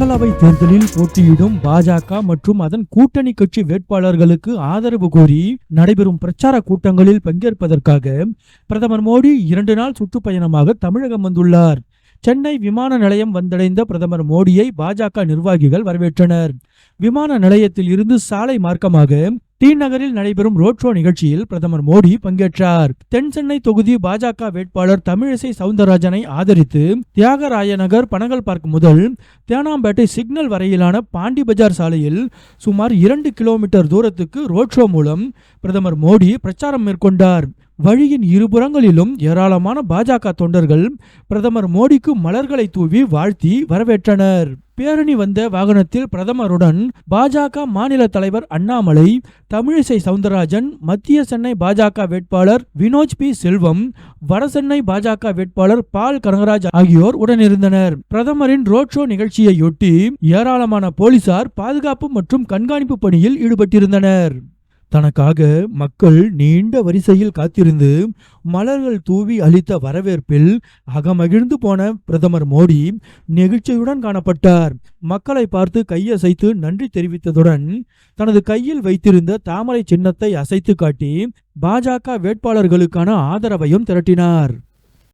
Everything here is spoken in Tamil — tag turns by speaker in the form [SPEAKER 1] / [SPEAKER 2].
[SPEAKER 1] மக்களவை தேர்தலில் போட்டியிடும் பாஜக மற்றும் அதன் கூட்டணி கட்சி வேட்பாளர்களுக்கு ஆதரவு கோரி நடைபெறும் பிரச்சார கூட்டங்களில் பங்கேற்பதற்காக பிரதமர் மோடி இரண்டு நாள் சுற்றுப்பயணமாக தமிழகம் வந்துள்ளார். சென்னை விமான நிலையம் வந்தடைந்த பிரதமர் மோடியை பாஜக நிர்வாகிகள் வரவேற்றனர். விமான நிலையத்தில் இருந்து சாலை மார்க்கமாக டி நகரில் நடைபெறும் ரோட் ஷோ நிகழ்ச்சியில் பிரதமர் மோடி பங்கேற்றார். தென் சென்னை தொகுதி பாஜக வேட்பாளர் தமிழிசை சவுந்தரராஜனை ஆதரித்து தியாகராய நகர் பனகல் பார்க் முதல் தேனாம்பேட்டை சிக்னல் வரையிலான பாண்டி பஜார் சாலையில் சுமார் இரண்டு கிலோமீட்டர் தூரத்துக்கு ரோட் ஷோ மூலம் பிரதமர் மோடி பிரச்சாரம் மேற்கொண்டார். வழியின் இருபுறங்களிலும் ஏராளமான பாஜக தொண்டர்கள் பிரதமர் மோடிக்கு மலர்களை தூவி வாழ்த்தி வரவேற்றனர். பேரணி வந்த வாகனத்தில் பிரதமருடன் பாஜக மாநில தலைவர் அண்ணாமலை தமிழிசை சவுந்தரராஜன் மத்திய சென்னை பாஜக வேட்பாளர் வினோஜ் பி. செல்வம் வடசென்னை பாஜக வேட்பாளர் பால் கனகராஜ் ஆகியோர் உடனிருந்தனர். பிரதமரின் ரோட் ஷோ நிகழ்ச்சியையொட்டி ஏராளமான போலீசார் பாதுகாப்பு மற்றும் கண்காணிப்பு பணியில் ஈடுபட்டிருந்தனர். தனக்காக மக்கள் நீண்ட வரிசையில் காத்திருந்து மலர்கள் தூவி அளித்த வரவேற்பில் அகமகிழ்ந்து போன பிரதமர் மோடி நெகிழ்ச்சியுடன் காணப்பட்டார். மக்களை பார்த்து கையசைத்து நன்றி தெரிவித்ததுடன் தனது கையில் வைத்திருந்த தாமரை சின்னத்தை அசைத்து காட்டி பாஜக வேட்பாளர்களுக்கான ஆதரவையும் திரட்டினார்.